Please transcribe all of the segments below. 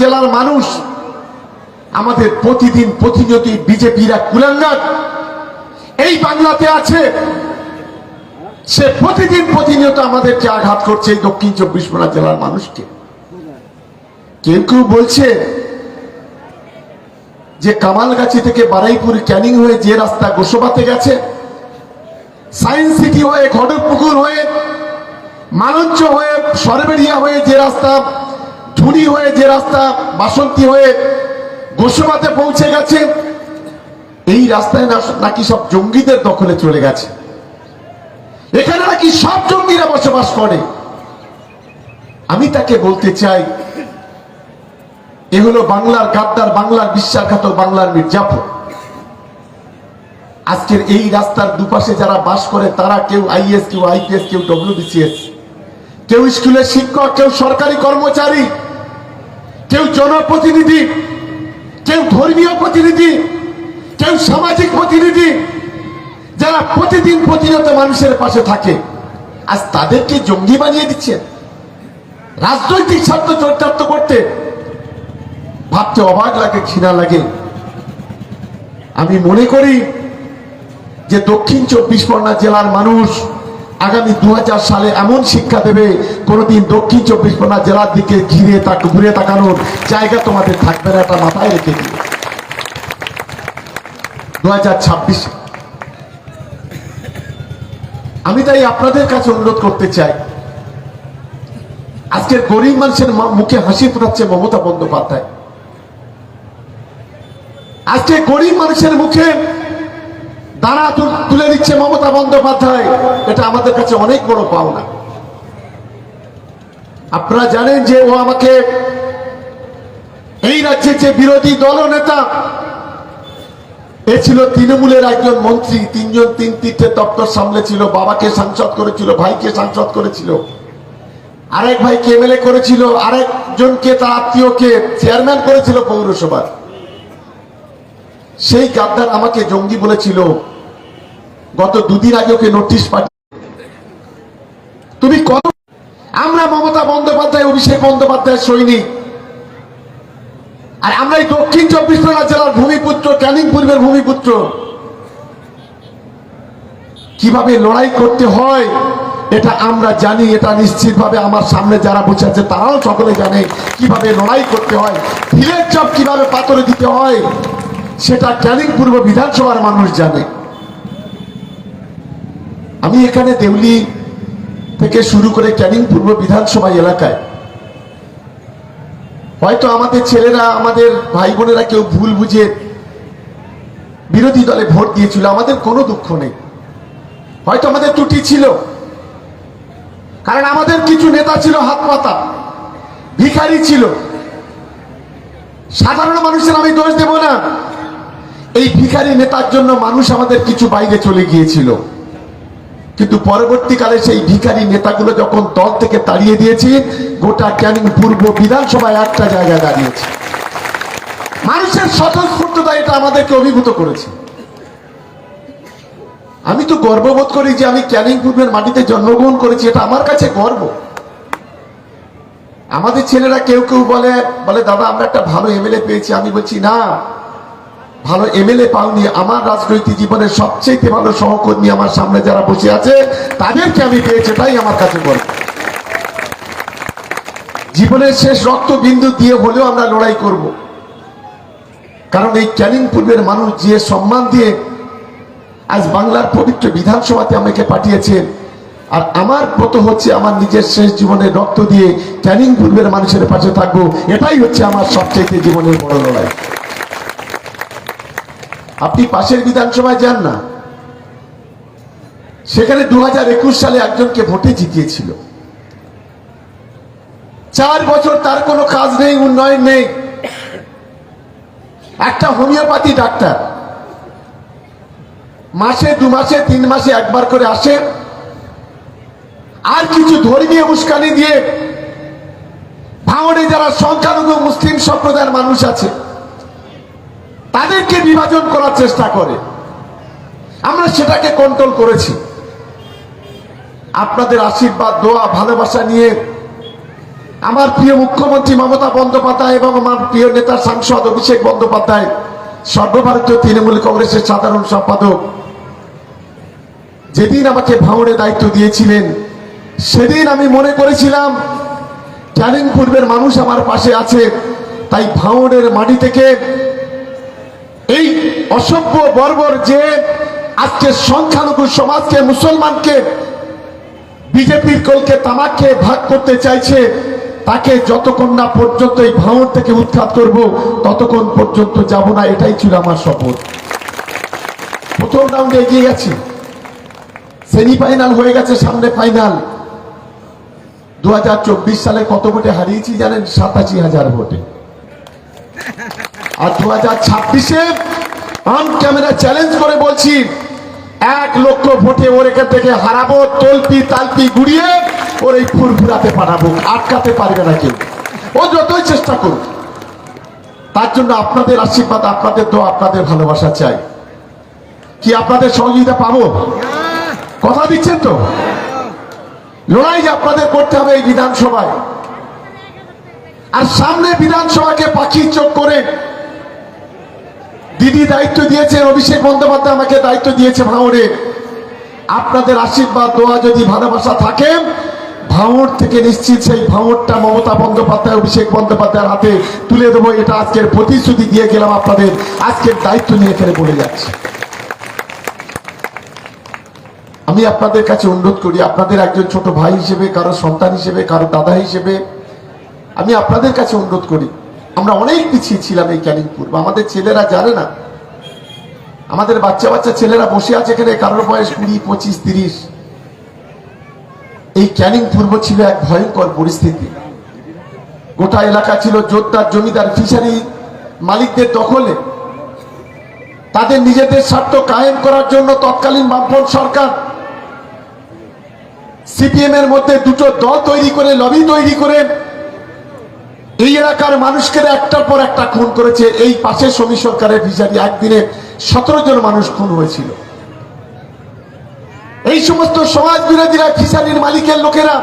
জেলার মানুষ আমাদের প্রতিদিন প্রতিনিয়তই বিজেপির এক কুলাঙ্গার। এই বাংলাতে আছে। সে প্রতিদিন প্রতিনিয়ত আমাদেরকে আঘাত করছে এই দক্ষিণ চব্বিশ পরগনা জেলার মানুষকে। কেউ কেউ বলছে যে কামালগাছি থেকে বারাইপুর ক্যানিং হয়ে যে রাস্তা গোসবাতে গেছে সায়েন্স সিটি হয়ে ঘটকপুকুর হয়ে, মালঞ্চ হয়ে সরবেরিয়া হয়ে যে রাস্তা ঝুড়ি হয়ে যে রাস্তা, বাসন্তী হয়ে গোসবাতে পৌঁছে গেছে, এই রাস্তায় নাকি সব জঙ্গিদের দখলে চলে গেছে। এখানে নাকি সব জঙ্গিরা বসবাস করে। আমি তাকে বলতে চাই, এ হলো বাংলার গাদ্দার, বাংলার বিশ্বাসঘাতক বাংলার মির্জাফর আজকের এই রাস্তার দুপাশে যারা বাস করে, তারা কেউ আইএস কেউ আইপিএস কেউ ডব্লিউবিসিএস কেউ স্কুলের শিক্ষক, কেউ সরকারি কর্মচারী। কেউ জনপ্রতিনিধি, কেউ ধর্মীয় প্রতিনিধি, কেউ সামাজিক প্রতিনিধি, যারা প্রতিদিন প্রতিনিয়ত মানুষের পাশে থাকে, আজ তাদেরকে জঙ্গি বানিয়ে দিচ্ছে। রাজনৈতিক স্বার্থ চরিতার্থ করতে ভাবতে অবাক লাগে, ঘৃণা লাগে। আমি মনে করি যে দক্ষিণ চব্বিশ পরগনা জেলার মানুষ আগামী দু হাজার সালে এমন শিক্ষা দেবে, কোনোদিন দক্ষিণ চব্বিশ পরগনা জেলার দিকে ঘিরে তাক ঘুরে তাকানোর জায়গা তোমাদের থাকবে না, এটা মাথায় রেখে দিও দু হাজার ছাব্বিশে। আমি তাই আপনাদের কাছে অনুরোধ করতে চাই, আজকের গরিব মানুষের মুখে হাসি ফোটাচ্ছে মমতা বন্দ্যোপাধ্যায়। আজকে গরিব মানুষের মুখে দাঁড়া তুলে দিচ্ছে মমতা বন্দ্যোপাধ্যায়। এটা আমাদের কাছে অনেক বড় পাওনা। আপনারা জানেন যে ও আমাকে এই রাজ্যের যে বিরোধী দলনেতা এ ছিল তৃণমূলের একজন মন্ত্রী, তিনজন তিন তিনটে দপ্তর সামলেছিল, বাবাকে সাংসদ করেছিল, ভাইকে সাংসদ করেছিল। আরেক ভাইকে এমএলএ করেছিল, আরেকজনকে তার আত্মীয়কে চেয়ারম্যান করেছিল পৌরসভার। সেই গাদ্দার আমাকে জঙ্গি বলেছিল, গত দুদিন আগে ওকে নোটিশ পাঠিয়ে তুমি কত আমরা মমতা বন্দ্যোপাধ্যায়, অভিষেক বন্দ্যোপাধ্যায়ের সৈনিক। আর আমরা এই দক্ষিণ চব্বিশ পরগনা জেলার ভূমিপুত্র, ক্যানিং পূর্বের ভূমিপুত্র। কীভাবে লড়াই করতে হয়, এটা আমরা জানি, এটা নিশ্চিতভাবে আমার সামনে যারা বসে আছে, তারাও সকলে জানে কীভাবে লড়াই করতে হয়। ঢিলের চপ কীভাবে পাথরে দিতে হয় সেটা পূর্ব বিধানসভার মানুষ জানে। আমি এখানে দেউলি থেকে শুরু করে ক্যানিং পূর্ব বিধানসভা এলাকায়, হয়তো আমাদের ছেলেরা, আমাদের ভাই বোনেরা কেউ ভুল বুঝে বিরোধী দলে ভোট দিয়েছিল, আমাদের কোনো দুঃখ নেই। হয়তো আমাদের ত্রুটি ছিল, কারণ আমাদের কিছু নেতা ছিল হাত পাতা, ভিখারি ছিল। সাধারণ মানুষের আমি দোষ দেব না। এই ভিখারি নেতার জন্য মানুষ আমাদের কিছু বাইরে চলে গিয়েছিল। কিন্তু পরবর্তীকালে সেই ভিখারি নেতাগুলো যখন দল থেকে তাড়িয়ে দিয়েছি, গোটা ক্যানিং পূর্ব বিধানসভায় একটা জায়গায় দাঁড়িয়েছে। মানুষের স্বতঃস্ফূর্ততা এটা আমাদেরকে অভিভূত করেছে। আমি তো গর্ববোধ করি যে আমি ক্যানিং পূর্বের মাটিতে জন্মগ্রহণ করেছি, এটা আমার কাছে গর্ব। আমাদের ছেলেরা কেউ কেউ বলে বলে, দাদা, আমরা একটা ভালো এমএলএ পেয়েছি। আমি বলছি, না ভালো এমএলএ পাওনি আমার রাজনৈতিক জীবনের সবচেয়ে ভালো সহকর্মী আমার সামনে যারা বসে আছে, তাদেরকে আমি পেয়েছি তাই আমার কাছে গর্ব। জীবনের শেষ রক্ত বিন্দু দিয়ে হলেও আমরা লড়াই করব। কারণ এই ক্যানিং পূর্বের মানুষ যে সম্মান দিয়ে আজ বাংলার পবিত্র বিধানসভাতে আমাকে পাঠিয়েছেন আর আমার ব্রত হচ্ছে আমার নিজের শেষ জীবনের রক্ত দিয়ে ক্যানিং পূর্বের মানুষের পাশে থাকব, এটাই হচ্ছে আমার সবচেয়ে জীবনের বড় লড়াই। আপনি পাশের বিধানসভায় যান না। সেখানে দু হাজার একুশ সালে একজনকে ভোটে জিতিয়েছিল। চার বছর তার কোনো কাজ নেই, উন্নয়ন নেই। একটা হোমিওপ্যাথি ডাক্তার। মাসে দু মাসে, তিন মাসে একবার করে আসে। আর কিছু ধর্মীয় উস্কানি দিয়ে ভাঙড়ে যারা সংখ্যালঘু মুসলিম সম্প্রদায়ের মানুষ আছে তাদেরকে বিভাজন করার চেষ্টা করে। আমরা সেটাকে কন্ট্রোল করেছি। আপনাদের আশীর্বাদ, দোয়া, ভালোবাসা নিয়ে আমার প্রিয় মুখ্যমন্ত্রী মমতা বন্দ্যোপাধ্যায় এবং আমার প্রিয় নেতা সাংসদ অভিষেক বন্দ্যোপাধ্যায়, সর্বভারতীয় তৃণমূল কংগ্রেসের সাধারণ সম্পাদক, যেদিন আমাকে ভাঙড়ে দায়িত্ব দিয়েছিলেন, সেদিন আমি মনে করেছিলাম, ক্যানিং পূর্বের মানুষ আমার পাশে আছে, তাই ভাঙড়ের মাটি থেকে এই অসভ্য, বর্বর যে আজকে সংখ্যালঘু সমাজকে, মুসলমানকে, বিজেপির কলকে তামাককে ভাগ করতে চাইছে, তাকে যতক্ষণ না পর্যন্ত এই ভাঙর থেকে উৎখাত করব, ততক্ষণ পর্যন্ত যাব না, এটাই ছিল আমার শপথ। প্রথম রাউন্ডে এগিয়ে গেছি। সেমিফাইনাল হয়ে গেছে সামনে ফাইনাল দু হাজার চব্বিশ সালে কত ভোটে হারিয়েছি জানেন? সাতাশি হাজার ভোটে। আর দু হাজার ছাব্বিশে অন ক্যামেরা চ্যালেঞ্জ করে বলছি, এক লক্ষ ভোটে ওর এখান থেকে হারাবো, তলপি তালপি গুড়িয়ে ওর এই ফুরফুরাতে পাঠাবো, আটকাতে পারবে না কেউ। ও যতই চেষ্টা করুক, তার জন্য আপনাদের আশীর্বাদ, আপনাদের তো আপনাদের ভালোবাসা চাই। কি আপনাদের সহযোগিতা পাবো? কথা দিচ্ছেন তো? লড়াই আপনাদের করতে হবে এই বিধানসভায়। আর সামনে বিধানসভাকে পাখির চোখ করে দিদি দায়িত্ব দিয়েছেন অভিষেক বন্দ্যোপাধ্যায় আমাকে দায়িত্ব দিয়েছে ভাঙড়ে। আপনাদের আশীর্বাদ, দোয়া যদি ভালোবাসা থাকে, ভাঙড় থেকে নিশ্চিত সেই ভাঙড়টা মমতা বন্দ্যোপাধ্যায়, অভিষেক বন্দ্যোপাধ্যায়ের হাতে তুলে দেবো। এটা আজকের প্রতিশ্রুতি দিয়ে গেলাম আপনাদের। আজকের দায়িত্ব নিয়ে এখানে বলে যাচ্ছে। আমি আপনাদের কাছে অনুরোধ করি, আপনাদের একজন ছোট ভাই হিসেবে, কারও সন্তান হিসেবে, কারও দাদা হিসেবে, আমি আপনাদের কাছে অনুরোধ করি আমরা অনেক পিছিয়ে ছিলাম এই ক্যানিং পূর্ব। আমাদের ছেলেরা জানে না। আমাদের বাচ্চা বাচ্চা ছেলেরা বসে আছে এখানে, কারোর বয়স কুড়ি, পঁচিশ, তিরিশ। এই ক্যানিং পূর্ব ছিল এক ভয়ঙ্কর পরিস্থিতি। গোটা এলাকা ছিল জোরদার জমিদার ফিশারি মালিকদের দখলে। তাদের নিজেদের স্বার্থ কায়েম করার জন্য তৎকালীন বামপন সরকার সিপিএম এর মধ্যে দুটো দল তৈরি করে, লবি তৈরি করে এই এলাকার মানুষকে একটার পর একটা খুন করেছে। এই পাশে সমী সরকারের ফিশারি একদিনে সতেরো জন মানুষ খুন হয়েছিল। এই সমস্ত সমাজ বিরোধীরা ফিশারির মালিকের লোকেরা,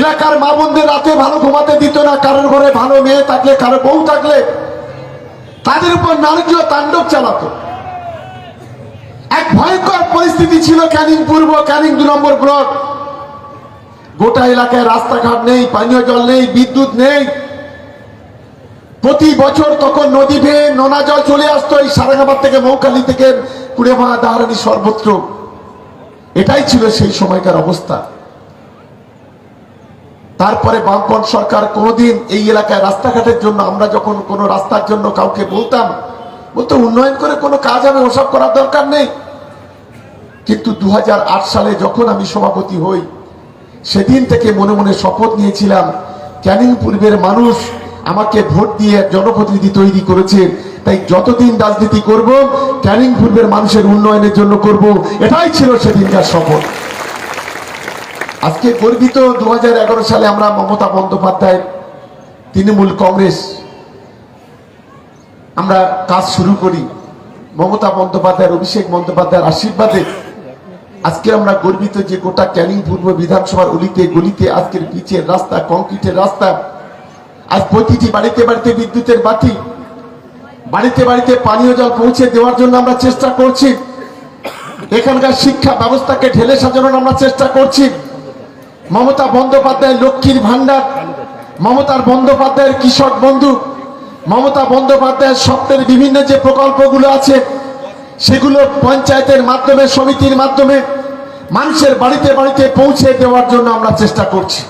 এলাকার মা বোনদের রাতে ভালো ঘুমাতে দিত না, কারোর ঘরে ভালো মেয়ে থাকলে, কারও বউ থাকলে, তাদের উপর নারকীয় তাণ্ডব চালাতো। এক ভয়ঙ্কর পরিস্থিতি ছিল ক্যানিং পূর্ব, ক্যানিং দু নম্বর ব্লক। গোটা এলাকায় রাস্তাঘাট নেই, পানীয় জল নেই, বিদ্যুৎ নেই। প্রতি বছর তখন নদী বেয়ে নোনা জল চলে আসতো এই সারাগাবাদ থেকে মৌকালি থেকে কুড়েভাঙা দাহারানি সর্বত্র। এটাই ছিল সেই সময়কার অবস্থা। তারপরে বামপন সরকার কোনোদিন এই এলাকায় রাস্তাঘাটের জন্য, আমরা যখন কোনো রাস্তার জন্য কাউকে বলতাম, বলতো, উন্নয়ন করে কোনো কাজ হবে ওসব করার দরকার নেই। কিন্তু দু হাজার আট সালে যখন আমি সভাপতি হই সেদিন থেকে মনে মনে শপথ নিয়েছিলাম, ক্যানিং পূর্বের মানুষ আমাকে ভোট দিয়ে জনপ্রতিনিধি তৈরি করেছে। তাই যতদিন রাজনীতি করব, ক্যানিং পূর্বের মানুষের উন্নয়নের জন্য করব, এটাই ছিল সেদিনকার শপথ। আজকে গর্বিত দু হাজার এগারো সালে আমরা মমতা বন্দ্যোপাধ্যায়, তৃণমূল কংগ্রেস, আমরা কাজ শুরু করি। মমতা বন্দ্যোপাধ্যায়ের, অভিষেক বন্দ্যোপাধ্যায়ের আশীর্বাদে আজকে আমরা গর্বিত যে গোটা ক্যানিং পূর্ব বিধানসভার অলিতে গলিতে আজকের পিচের রাস্তা, কংক্রিটের রাস্তা। আজ প্রতিটি বাড়িতে বাড়িতে বিদ্যুতের বাতি, বাড়িতে বাড়িতে পানীয় জল পৌঁছে দেওয়ার জন্য আমরা চেষ্টা করছি। এখানকার শিক্ষা ব্যবস্থাকে ঢেলে সাজানোর আমরা চেষ্টা করছি। মমতা বন্দ্যোপাধ্যায় লক্ষ্মীর ভান্ডার মমতার বন্দ্যোপাধ্যায়ের কৃষক বন্ধু, মমতা বন্দ্যোপাধ্যায়ের স্বপ্নের বিভিন্ন যে প্রকল্পগুলো আছে সেগুলো পঞ্চায়েতের মাধ্যমে, সমিতির মাধ্যমে, মানুষের বাড়িতে বাড়িতে পৌঁছে দেওয়ার জন্য আমরা চেষ্টা করছি।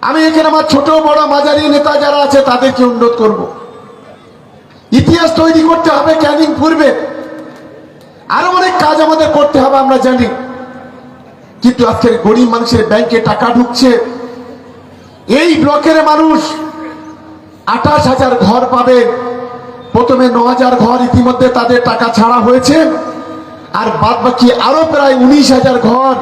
আমি এখানে আমার ছোট, বড়, মাঝারি নেতা যারা আছে, তাদেরকে উন্নত করব। ইতিহাস তৈরি করতে হবে ক্যানিং পূর্বে। আরও অনেক কাজ আমাদের করতে হবে, আমরা জানি। কিন্তু আজকের গরিব মানুষের ব্যাংকে টাকা ঢুকছে। এই ব্লকের মানুষ আঠাশ হাজার ঘর পাবে। প্রথমে ন হাজার ঘর ইতিমধ্যে তাদের টাকা ছাড়া হয়েছে। আর বাদ বাকি আরও প্রায় উনিশ হাজার ঘর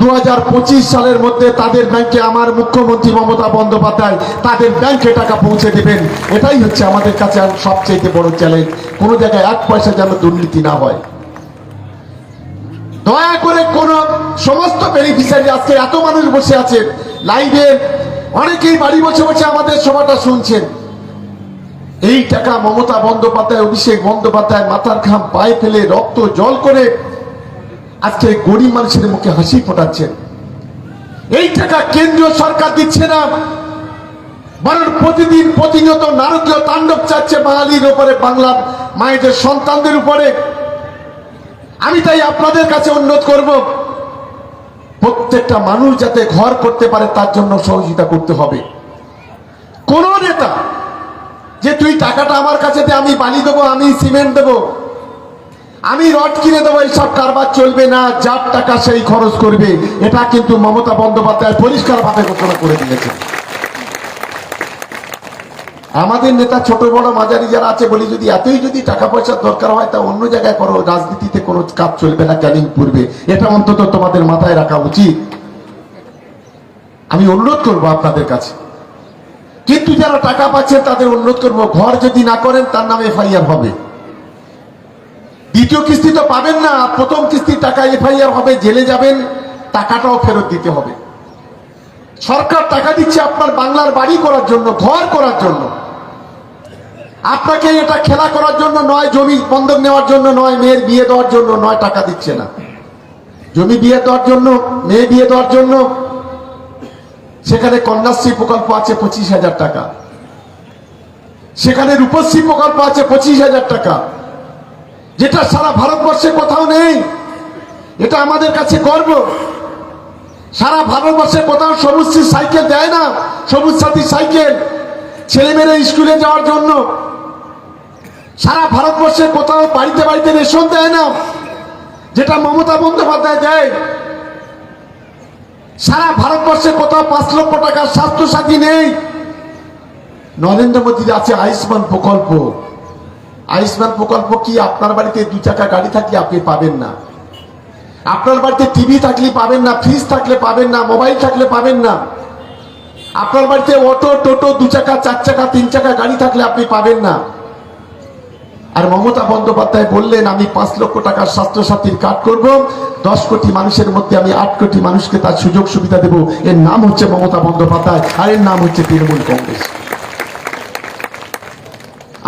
দু পঁচিশ সালের মধ্যে তাদের ব্যাংকে আমার মুখ্যমন্ত্রী মমতা বন্দ্যোপাধ্যায় তাদের ব্যাংকে টাকা পৌঁছে দেবেন। এটাই হচ্ছে আমাদের কাছে সবচেয়ে বড় চ্যালেঞ্জ কোনো জায়গায় এক পয়সা যেন দুর্নীতি না হয়। দয়া করে কোন সমস্ত বেনিফিশিয়ারি আজকে এত মানুষ বসে আছে। লাইভে অনেকেই বাড়ি বসে বসে আমাদের সভাটা শুনছেন। এই টাকা মমতা বন্দ্যোপাধ্যায় অভিষেক বন্দ্যোপাধ্যায় মাথার ঘাম পায়ে ফেলে রক্ত জল করে আজকে গরিব মানুষের মুখে হাসি ফোটাচ্ছেন। এই টাকা কেন্দ্রীয় সরকার দিচ্ছে না। বরং প্রতিদিন প্রতিনিয়ত নারকীয় তাণ্ডব চাচ্ছে বাঙালির উপরে বাংলার মায়েদের সন্তানদের উপরে। আমি তাই আপনাদের কাছে অনুরোধ করব, প্রত্যেকটা মানুষ যাতে ঘর করতে পারে তার জন্য সহযোগিতা করতে হবে। কোন নেতা যে তুই টাকাটা আমার কাছে দে, আমি বালি দেবো, আমি সিমেন্ট দেবো। আমি রড কিনে দেবো, এইসব কারবার চলবে না, যার টাকা সেই খরচ করবে। এটা কিন্তু মমতা বন্দ্যোপাধ্যায় পরিষ্কারভাবে ঘোষণা করে দিয়েছে আমাদের নেতা ছোট বড় মাঝারি যারা আছে, বলি যদি এতই যদি টাকা পয়সার দরকার হয়, তা অন্য জায়গায় করো, রাজনীতিতে কোনো কাজ চলবে না, ক্যানিং পূর্বে। এটা অন্তত তোমাদের মাথায় রাখা উচিত। আমি অনুরোধ করব আপনাদের কাছে। কিন্তু যারা টাকা পাচ্ছেন তাদের অনুরোধ করব, ঘর যদি না করেন তার নামে এফআইআর হবে। দ্বিতীয় কিস্তি তো পাবেন না, প্রথম কিস্তির টাকা এফআইআর হবে, জেলে যাবেন, টাকাটাও ফেরত দিতে হবে। সরকার টাকা দিচ্ছে আপনার বাংলার বাড়ি করার জন্য, ঘর করার জন্য। আপনাকে এটা খেলা করার জন্য নয়, জমি বন্ধক নেওয়ার জন্য নয়, মেয়ের বিয়ে দেওয়ার জন্য নয়, টাকা দিচ্ছে না। জমি বিয়ে দেওয়ার জন্য, মেয়ে বিয়ে দেওয়ার জন্য সেখানে কন্যাশ্রী প্রকল্প আছে পঁচিশ হাজার টাকা। সেখানে রূপশ্রী প্রকল্প আছে পঁচিশ হাজার টাকা। যেটা সারা ভারতবর্ষে কোথাও নেই। এটা আমাদের কাছে গর্ব। সারা ভারতবর্ষে কোথাও সবুজ সাইকেল দেয় না, সবুজ সাথী সাইকেল ছেলেমেয়েরা স্কুলে যাওয়ার জন্য। সারা ভারতবর্ষে কোথাও বাড়িতে বাড়িতে রেশন দেয় না, যেটা মমতা বন্দ্যোপাধ্যায় দেয়। সারা ভারতবর্ষে কোথাও পাঁচ লক্ষ টাকার স্বাস্থ্য সাথী নেই। নরেন্দ্র মোদীর আছে আয়ুষ্মান প্রকল্প। আয়ুষ্মান প্রকল্প কি আপনার বাড়িতে দু চাকা গাড়ি থাকলে আপনি পাবেন না? আপনার বাড়িতে টিভি থাকলে পাবেন না, ফ্রিজ থাকলে পাবেন না, মোবাইল থাকলে পাবেন না। আপনার বাড়িতে অটো, টোটো, দু চাকা, চার চাকা, তিন চাকা গাড়ি থাকলে আপনি পাবেন না। আর মমতা বন্দ্যোপাধ্যায় বললেন, আমি পাঁচ লক্ষ টাকার স্বাস্থ্যসাথীর কার্ড করব। দশ কোটি মানুষের মধ্যে আমি আট কোটি মানুষকে তার সুযোগ সুবিধা দেব। এর নাম হচ্ছে মমতা বন্দ্যোপাধ্যায় আর এর নাম হচ্ছে তৃণমূল কংগ্রেস।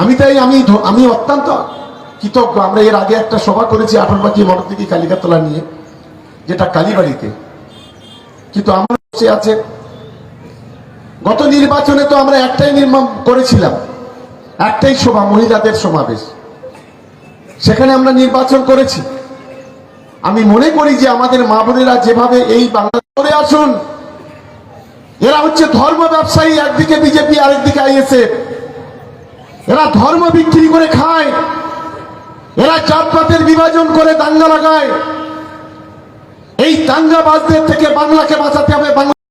আমি তাই, আমি আমি অত্যন্ত কৃতজ্ঞ। আমরা এর আগে একটা সভা করেছি আঠারোবাকি মটরদিঘি কালিকাতলা নিয়ে, যেটা কালীবাড়িতে। কিন্তু আমার বসে আছে। গত নির্বাচনে তো আমরা একটাই নির্মাণ করেছিলাম। একটাই সভা, মহিলাদের সমাবেশ। সেখানে আমরা নির্বাচন করেছি। আমি মনে করি যে আমাদের মা বোনেরা যেভাবে এই বাংলা করে আসুন, এরা হচ্ছে ধর্ম ব্যবসায়ী, একদিকে বিজেপি, আরেকদিকে আইএসএফ। এরা ধর্ম বিক্রি করে খায়, এরা জাতপাতের বিভাজন করে দাঙ্গা লাগায়। এই দাঙ্গাবাজদের থেকে বাংলাকে বাঁচাতে হবে, বাংলা